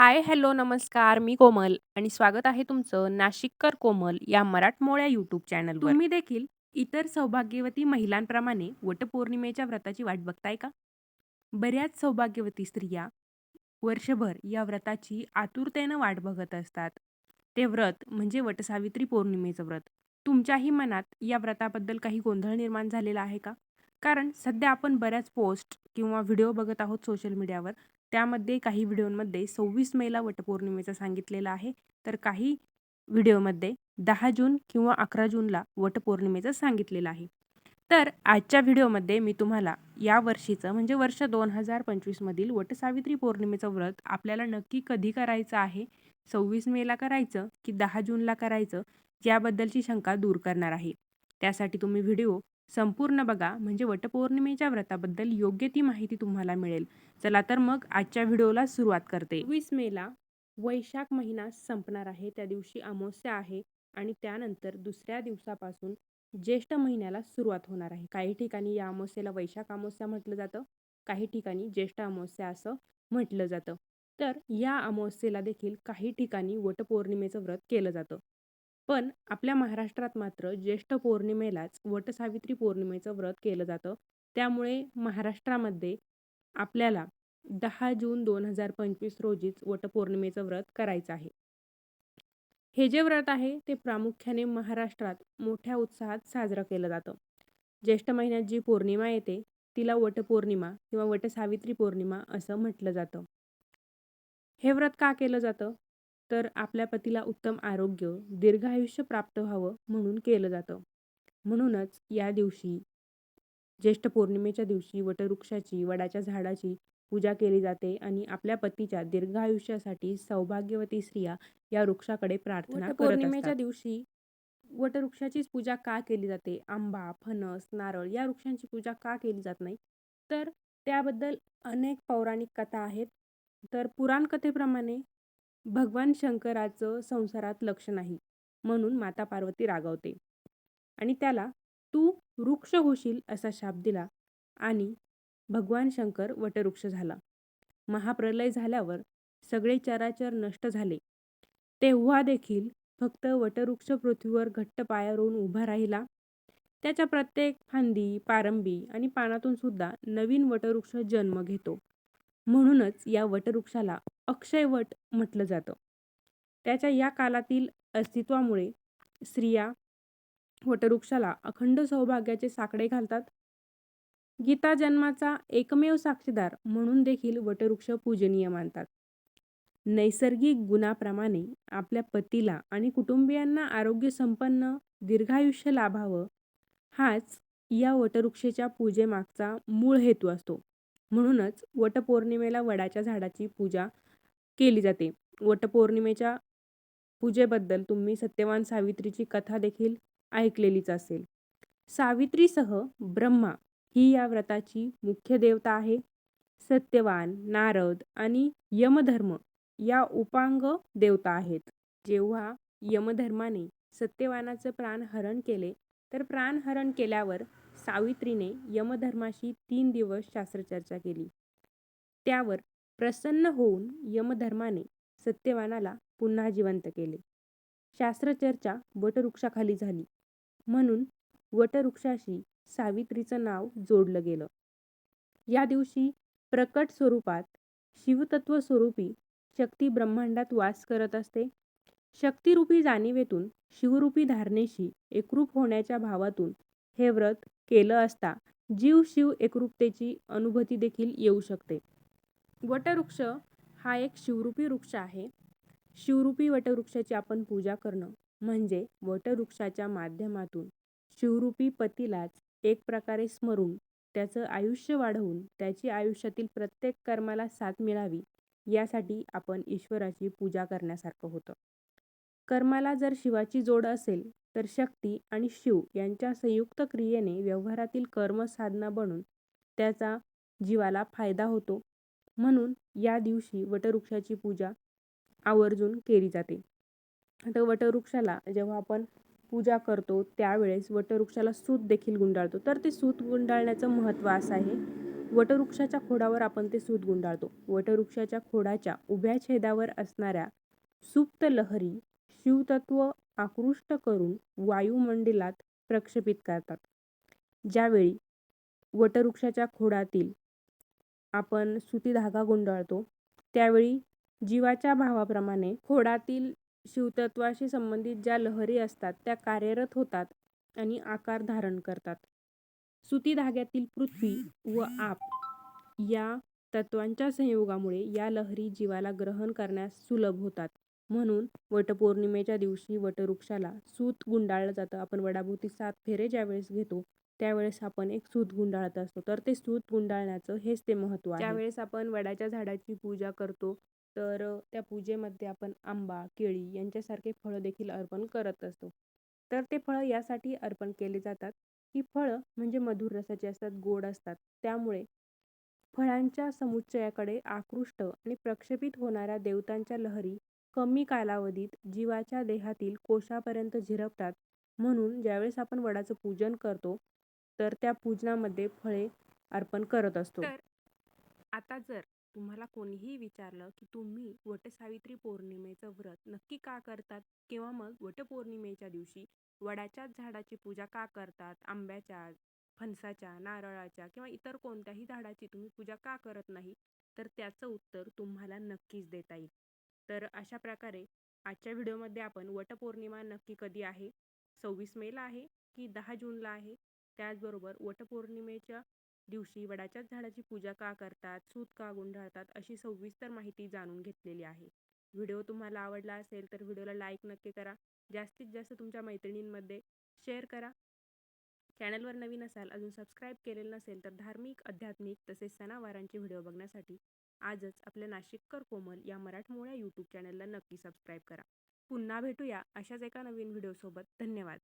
हाय, hello, नमस्कार. मी कोमल आणि स्वागत आहे तुमचं नाशिककर कोमल या मराठमोळ्या यूट्यूब चॅनलवर. तुम्ही देखील इतर सौभाग्यवती महिलांप्रमाणे वटपौर्णिमेच्या व्रताची वाट बघताय का? बऱ्याच सौभाग्यवती स्त्रिया वर्षभर या व्रताची आतुरतेनं वाट बघत असतात. ते व्रत म्हणजे वटसावित्री पौर्णिमेचं व्रत. तुमच्याही मनात या व्रताबद्दल काही गोंधळ निर्माण झालेला आहे का? कारण सध्या आपण बऱ्याच पोस्ट किंवा व्हिडिओ बघत आहोत सोशल मीडियावर. त्यामध्ये काही व्हिडिओमध्ये सव्वीस मेला वटपौर्णिमेचं सांगितलेलं आहे, तर काही व्हिडिओमध्ये दहा जून किंवा अकरा जूनला वटपौर्णिमेचं सांगितलेलं आहे. तर आजच्या व्हिडिओमध्ये मी तुम्हाला या वर्षीचं म्हणजे वर्ष दोन हजार पंचवीसमधील वटसावित्री पौर्णिमेचं व्रत आपल्याला नक्की कधी करायचं आहे, सव्वीस मेला करायचं की दहा जूनला करायचं, याबद्दलची शंका दूर करणार आहे. त्यासाठी तुम्ही व्हिडिओ संपूर्ण बघा म्हणजे वटपौर्णिमेच्या व्रताबद्दल योग्य ती माहिती तुम्हाला मिळेल. चला तर मग आजच्या व्हिडिओला सुरुवात करते. वीस मेला वैशाख महिना संपणार आहे. त्या दिवशी अमावस्या आहे आणि त्यानंतर दुसऱ्या दिवसापासून ज्येष्ठ महिन्याला सुरुवात होणार आहे. काही ठिकाणी या अमावस्येला वैशाख अमावस्या म्हटलं जातं, काही ठिकाणी ज्येष्ठ अमावस्या असं म्हटलं जातं. तर या अमावस्येला देखील काही ठिकाणी वटपौर्णिमेचं व्रत केलं जातं. पण आपल्या महाराष्ट्रात मात्र ज्येष्ठ पौर्णिमेलाच वटसावित्री पौर्णिमेचं व्रत केलं जातं. त्यामुळे महाराष्ट्रामध्ये आपल्याला दहा जून दोन हजार पंचवीस रोजीच वटपौर्णिमेचं व्रत करायचं आहे. हे जे व्रत आहे ते प्रामुख्याने महाराष्ट्रात मोठ्या उत्साहात साजरं केलं जातं. ज्येष्ठ महिन्यात जी पौर्णिमा येते तिला वटपौर्णिमा किंवा वटसावित्री पौर्णिमा असं म्हटलं जातं. हे व्रत का केलं जातं? तर आपल्या पतीला उत्तम आरोग्य, दीर्घायुष्य प्राप्त व्हावं म्हणून केलं जातं. म्हणूनच या दिवशी ज्येष्ठ पौर्णिमेच्या दिवशी वटवृक्षाची, वडाच्या झाडाची पूजा केली जाते आणि आपल्या पतीच्या दीर्घायुष्यासाठी सौभाग्यवती स्त्रिया या वृक्षाकडे प्रार्थना पौर्णिमेच्या दिवशी वटवृक्षाचीच पूजा का केली जाते? आंबा, फणस, नारळ या वृक्षांची पूजा का केली जात नाही? तर त्याबद्दल अनेक पौराणिक कथा आहेत. तर पुराण कथेप्रमाणे भगवान शंकराचं संसारात लक्ष नाही म्हणून माता पार्वती रागावते आणि त्याला तू वृक्ष होशील असा शाप दिला आणि भगवान शंकर वटवृक्ष झाला. महाप्रलय झाल्यावर सगळे चराचर नष्ट झाले. तेव्हा देखील फक्त वटवृक्ष पृथ्वीवर घट्ट पायावरून उभा राहिला. त्याच्या प्रत्येक फांदी, पारंबी आणि पानातून सुद्धा नवीन वटवृक्ष जन्म घेतो. म्हणूनच या वटवृक्षाला अक्षयवट म्हटलं जातं. त्याच्या या कालातील अस्तित्वामुळे स्त्रिया वटवृक्षाला अखंड सौभाग्याचे साकडे घालतात. गीता जन्माचा एकमेव साक्षीदार म्हणून देखील वटवृक्ष पूजनीय मानतात. नैसर्गिक गुणाप्रमाणे आपल्या पतीला आणि कुटुंबियांना आरोग्यसंपन्न दीर्घायुष्य लाभावं हाच या वटवृक्षेच्या पूजेमागचा मूळ हेतू असतो. म्हणूनच वटपौर्णिमेला वडाच्या झाडाची पूजा केली जाते. वटपौर्णिमेच्या पूजेबद्दल तुम्ही सत्यवान सावित्रीची कथा देखील ऐकलेलीच असेल. सावित्रीसह ब्रह्मा ही या व्रताची मुख्य देवता आहे. सत्यवान, नारद आणि यमधर्म या उपांग देवता आहेत. जेव्हा यमधर्माने सत्यवानाचं प्राणहरण केले तर प्राणहरण केल्यावर सावित्रीने यमधर्माशी तीन दिवस शास्त्रचर्चा केली. त्यावर प्रसन्न होऊन यमधर्माने सत्यवानाला पुन्हा जिवंत केले. शास्त्रचर्चा वटवृक्षाखाली झाली म्हणून वटवृक्षाशी सावित्रीचं नाव जोडलं गेलं. या दिवशी प्रकट स्वरूपात शिवतत्व स्वरूपी शक्ती ब्रह्मांडात वास करत असते. शक्तिरूपी जाणीवेतून शिवरूपी धारणेशी एकरूप होण्याच्या भावातून हे व्रत केलं असता जीव-शिव एकरूपतेची अनुभूती देखील येऊ शकते. वटवृक्ष हा एक शिवरूपी वृक्ष आहे. शिवरूपी वटवृक्षाची आपण पूजा करणं म्हणजे वटवृक्षाच्या माध्यमातून शिवरूपी पतीलाच एक प्रकारे स्मरून त्याचं आयुष्य वाढवून त्याची आयुष्यातील प्रत्येक कर्माला साथ मिळावी यासाठी आपण ईश्वराची पूजा करण्यासारखं होतं. कर्माला जर शिवाची जोड असेल तर शक्ती आणि शिव यांच्या संयुक्त क्रियेने व्यवहारातील कर्म साधना बनून त्याचा जीवाला फायदा होतो. म्हणून या दिवशी वटवृक्षाची पूजा आवर्जून केली जाते. आता वटवृक्षाला जेव्हा आपण पूजा करतो त्यावेळेस वटवृक्षाला सूत देखील गुंडाळतो. तर ते सूत गुंडाळण्याचं महत्त्व असं आहे वटवृक्षाच्या खोडावर आपण ते सूत गुंडाळतो वटवृक्षाच्या खोडाच्या उभ्या छेदावर असणाऱ्या सुप्त लहरी शिवतत्व आकृष्ट करून वायुमंडलात प्रक्षेपित करतात. ज्यावेळी वटवृक्षाच्या खोडातील आपण सुती धागा गुंडाळतो त्यावेळी जीवाच्या भावाप्रमाणे खोडातील शिवतत्वाशी संबंधित ज्या लहरी असतात त्या कार्यरत होतात आणि आकार धारण करतात. सुती धाग्यातील पृथ्वी व आप या तत्वांच्या संयोगामुळे या लहरी जीवाला ग्रहण करण्यास सुलभ होतात. म्हणून वटपौर्णिमेच्या दिवशी वटवृक्षाला सूत गुंडाळलं जातं. आपण वडाभोवती सात फेरे ज्यावेळेस घेतो त्यावेळेस आपण एक सूत गुंडाळत असतो. तर ते सूत गुंडाळण्याचं हेच ते महत्त्व आहे. त्यावेळेस आपण वडाच्या झाडाची पूजा करतो तर त्या पूजेमध्ये आपण आंबा केळी यांच्यासारखे फळं देखील अर्पण करत असतो. तर ते फळं यासाठी अर्पण केले जातात. की फळं म्हणजे मधुर रसाची असतात गोड असतात. त्यामुळे फळांच्या समुच्चयाकडे आकृष्ट आणि प्रक्षेपित होणाऱ्या देवतांच्या लहरी कमी कालावधीत जीवाच्या देहातील कोशापर्यंत झिरपतात. म्हणून ज्यावेळेस आपण वडाचं पूजन करतो तर त्या पूजनामध्ये फळे अर्पण करत असतो. तर आता जर तुम्हाला कोणीही विचारलं की तुम्ही वटसावित्री पौर्णिमेचं व्रत नक्की का करतात? किंवा मग वटपौर्णिमेच्या दिवशी वडाच्याच झाडाची पूजा का करतात? आंब्याच्या फणसाच्या नारळाच्या किंवा इतर कोणत्याही झाडाची तुम्ही पूजा का करत नाही? तर त्याचं उत्तर तुम्हाला नक्कीच देता येईल. तर अशा प्रकारे आजच्या व्हिडिओमध्ये आपण वटपौर्णिमा नक्की कधी आहे? सव्वीस मेला आहे की दहा जूनला आहे? त्याचबरोबर वटपौर्णिमेच्या दिवशी वडाच्याच झाडाची पूजा का करतात? सूत का गुंडाळतात? अशी सविस्तर माहिती जाणून घेतलेली आहे. व्हिडिओ तुम्हाला आवडला असेल तर व्हिडिओला लाईक नक्की करा. जास्तीत जास्त तुमच्या मैत्रिणींमध्ये शेअर करा. चॅनलवर नवीन असाल अजून सबस्क्राईब केलेलं नसेल तर धार्मिक आध्यात्मिक तसेच सणावारांचे व्हिडिओ बघण्यासाठी आजच आपल्या नाशिककर कोमल या मराठमोळ्या यूट्यूब चॅनलला नक्की सबस्क्राईब करा. पुन्हा भेटूया अशाच एका नवीन व्हिडिओसोबत धन्यवाद.